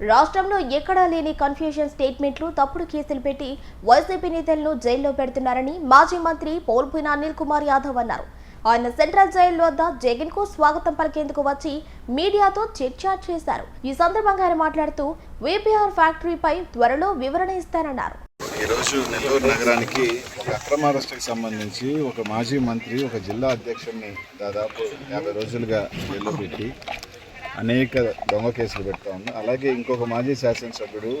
రాష్ట్రంలో ఎక్కడా లేని కన్ఫ్యూషన్ స్టేట్మెంట్లు తప్పుడు కేసులు పెట్టి వైసీపీ నేతలను జైల్లో పెడుతున్నారని మాజీ మంత్రి పోల్పోయిన అనిల్ కుమార్ యాదవ్ అన్నారు. ఆయన సెంట్రల్ జైలు వద్ద జగన్కు స్వాగతం పలికేందుకు వచ్చి మీడియాతో చర్చ చేశారు. ఈ సందర్భంగా ఆయన మాట్లాడుతూ వీపీఆర్ ఫ్యాక్టరీపై త్వరలో వివరణ ఇస్తానన్నారు. ఈరోజు నెల్లూరు నగరానికి ఒక అక్రమ అరెస్టుకి సంబంధించి ఒక మాజీ మంత్రి ఒక జిల్లా అధ్యక్షుడిని దాదాపు యాభై రోజులుగా జైల్లో పెట్టి అనేక దొంగ కేసులు పెడతా ఉంది అలాగే ఇంకొక మాజీ శాసనసభ్యుడు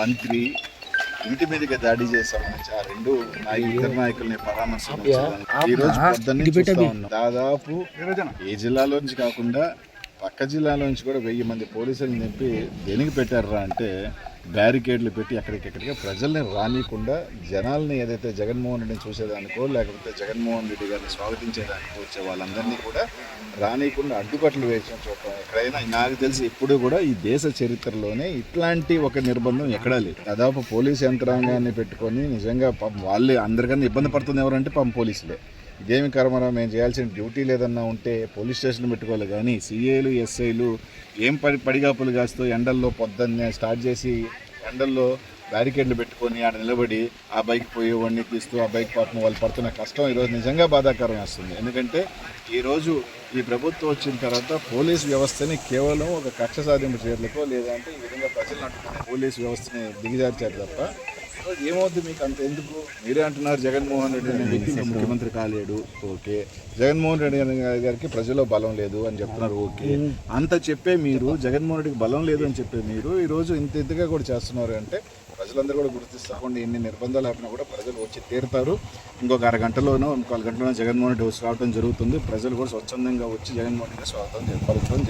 మంత్రి ఇంటి మీదుగా దాడి చేసే సంబంధించి ఆ రెండు ఇద్దరు నాయకుల్ని పరామర్శించడానికి ఈ రోజు పొద్దున్నే చూస్తా ఉన్నాం. దాదాపు ఏ జిల్లాలో నుంచి కాకుండా పక్క జిల్లాలో నుంచి కూడా వెయ్యి మంది పోలీసులు నింపి దేనికి పెట్టారా అంటే బ్యారికేడ్లు పెట్టి ఎక్కడికెక్కడికి ప్రజల్ని రానియకుండా జనాల్ని ఏదైతే జగన్మోహన్ రెడ్డిని చూసేదానికో లేకపోతే జగన్మోహన్ రెడ్డి గారిని స్వాగతించేదానికో వచ్చే వాళ్ళందరినీ కూడా రానియకుండా అడ్డుకట్లు వేసిన చూడటం ఎక్కడైనా నాకు తెలిసి ఇప్పుడు కూడా ఈ దేశ చరిత్రలోనే ఇట్లాంటి ఒక నిర్బంధం ఎక్కడా లేదు. దాదాపు పోలీస్ యంత్రాంగాన్ని పెట్టుకొని నిజంగా వాళ్ళే అందరికన్నా ఇబ్బంది పడుతుంది ఎవరంటే పాపం పోలీసులే. ఇదేమి కర్మరా మేము చేయాల్సిన డ్యూటీ లేదన్నా ఉంటే పోలీస్ స్టేషన్ పెట్టుకోవాలి. కానీ సీఏలు ఎస్ఐలు ఏం పడి పడిగాపులు కాస్తూ ఎండల్లో పొద్దున్నే స్టార్ట్ చేసి ఎండల్లో బ్యారికేడ్లు పెట్టుకొని ఆడ నిలబడి ఆ బైక్ పోయేవాడిని తీస్తూ ఆ బైక్ పాపం వాళ్ళు పడుతున్న కష్టం ఈరోజు నిజంగా బాధాకరం వేస్తుంది. ఎందుకంటే ఈరోజు ఈ ప్రభుత్వం వచ్చిన తర్వాత పోలీస్ వ్యవస్థని కేవలం ఒక కక్ష సాధింపు చర్యలకో లేదంటే ఈ విధంగా ప్రజలను అడ్డుకునే పోలీస్ వ్యవస్థని దిగజార్చారు తప్ప ఏమవుతుంది మీకు అంత ఎందుకు? మీరే అంటున్నారు జగన్మోహన్ రెడ్డి అనే వ్యక్తి ముఖ్యమంత్రి కాలేడు. ఓకే. జగన్మోహన్ రెడ్డి గారికి ప్రజల్లో బలం లేదు అని చెప్తున్నారు. ఓకే. అంత చెప్పే మీరు జగన్మోహన్ రెడ్డికి బలం లేదు అని చెప్పే మీరు ఈ రోజు ఇంత ఇంతగా కూడా చేస్తున్నారు అంటే ప్రజలందరూ కూడా గుర్తిస్తాకుండా ఎన్ని నిర్బంధాలు ఆపినా కూడా ప్రజలు వచ్చి తీరుతారు. ఇంకొక అరగంటలోనో ఇంకొక గంటలోనో జగన్మోహన్ రెడ్డి వచ్చి రావడం జరుగుతుంది. ప్రజలు కూడా స్వచ్ఛందంగా వచ్చి జగన్మోహన్ రెడ్డి స్వాగతం చెప్పి పలుకుతాం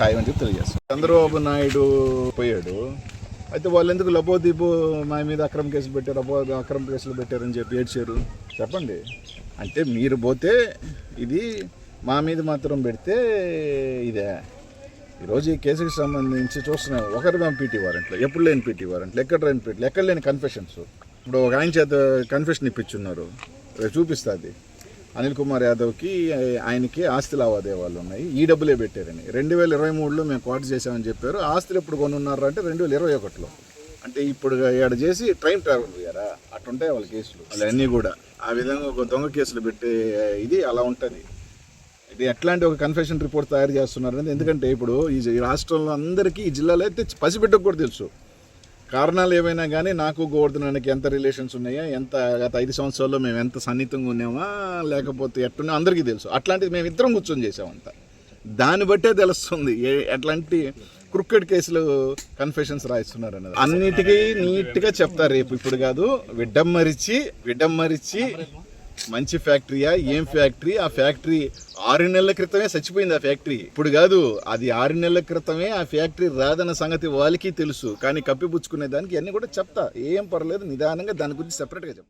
ఖాయమని చెప్పి తెలియజేస్తారు చంద్రబాబు నాయుడు పోయాడు. అయితే వాళ్ళు ఎందుకు లబోదీపు మా మీద అక్రమ కేసులు పెట్టారు అబో అక్రమ కేసులు పెట్టారని చెప్పి ఏడ్చారు? చెప్పండి. అంటే మీరు పోతే ఇది మా మీద మాత్రం పెడితే ఇదే. ఈరోజు ఈ కేసుకి సంబంధించి చూస్తున్నాం ఒకరి మేము పీటీ వారెంట్లో ఎప్పుడు లేని పీటీ వారెంట్లు ఎక్కడ లేని పీటీ ఎక్కడ లేని కన్ఫెషన్స్ ఇప్పుడు ఒక ఆయన చేత కన్ఫెషన్ ఇప్పించున్నారు రేపు చూపిస్తుంది అనిల్ కుమార్ యాదవ్కి ఆయనకి ఆస్తి లావాదేవాళ్ళు ఉన్నాయి ఈ డబ్బులే పెట్టారని. రెండు వేల ఇరవై మూడులో మేము క్వార్టర్ చేసామని చెప్పారు. ఆస్తులు ఎప్పుడు కొనున్నారు అంటే రెండు వేల ఇరవై ఒకటిలో. అంటే ఇప్పుడు ఏడ చేసి ట్రైన్ ట్రావెల్ పోయారా అట్టుంటాయి వాళ్ళ కేసులు. అన్నీ కూడా. ఆ విధంగా ఒక దొంగ కేసులు పెట్టే ఇది అలా ఉంటుంది. ఇది ఎట్లాంటి ఒక కన్ఫెషన్ రిపోర్ట్ తయారు చేస్తున్నారు అనేది ఎందుకంటే ఇప్పుడు ఈ రాష్ట్రంలో అందరికీ ఈ జిల్లాలో అయితే పసిబిడ్డకు కూడా తెలుసు. కారణాలు ఏవైనా కానీ నాకు గోవర్ధనానికి ఎంత రిలేషన్స్ ఉన్నాయా ఎంత గత ఐదు సంవత్సరాల్లో మేము ఎంత సన్నిహితంగా ఉన్నామా లేకపోతే ఎట్టున్నా అందరికీ తెలుసు. అట్లాంటిది మేము ఇద్దరం కూర్చొని చేసామంతా దాన్ని బట్టే తెలుస్తుంది ఏ ఎట్లాంటి క్రికెట్ కేసులు కన్ఫెషన్స్ రాయిస్తున్నారు అన్నది అన్నిటికీ నీట్గా చెప్తారు రేపు. ఇప్పుడు కాదు విడ్డమ్మరిచి విడ్డమ్మరిచి మంచి ఫ్యాక్టరీయా? ఏం ఫ్యాక్టరీ? ఆ ఫ్యాక్టరీ ఆరు నెలల క్రితమే చచ్చిపోయింది ఆ ఫ్యాక్టరీ. ఇప్పుడు కాదు అది ఆరు నెలల క్రితమే ఆ ఫ్యాక్టరీ రాదన్న సంగతి వాళ్ళకి తెలుసు. కానీ కప్పిపుచ్చుకునే దానికి అన్ని కూడా చెప్తా. ఏం పర్లేదు నిదానంగా దాని గురించి సెపరేట్గా చెప్తా